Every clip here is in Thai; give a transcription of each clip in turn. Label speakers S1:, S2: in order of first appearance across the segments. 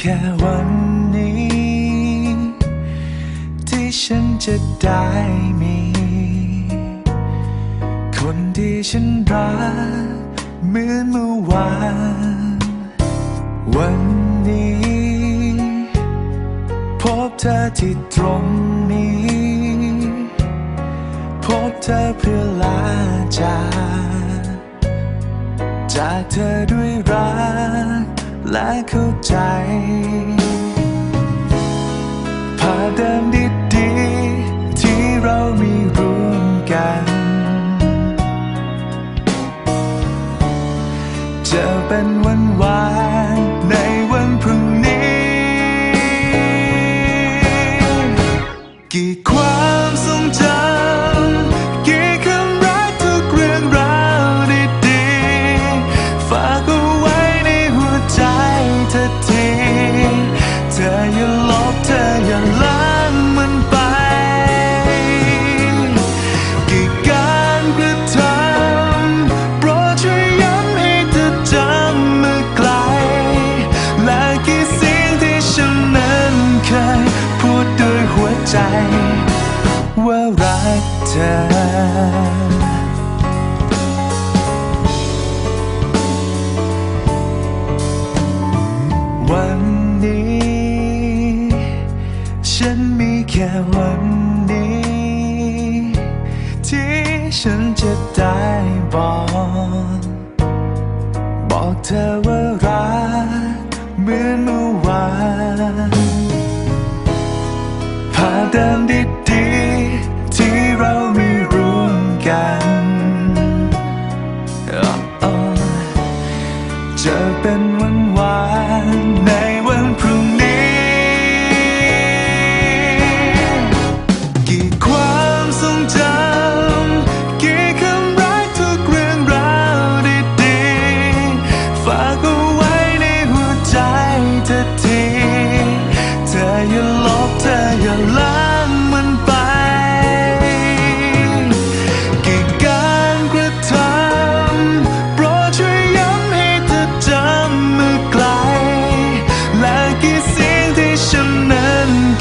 S1: แค่วันนี้ ที่ฉันจะได้มี คนที่ฉันรักเหมือนเมื่อวาน วันนี้ พบเธอที่ตรงนี้ พบเธอเพื่อลาจากจากเธอด้วยรัก และเข้าใจพาเดิน ใจ ว่ารักเธอวันนี้ ฉันมีแค่วันนี้ ที่ฉันจะได้บอก บอกเธอว่า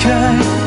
S1: 在。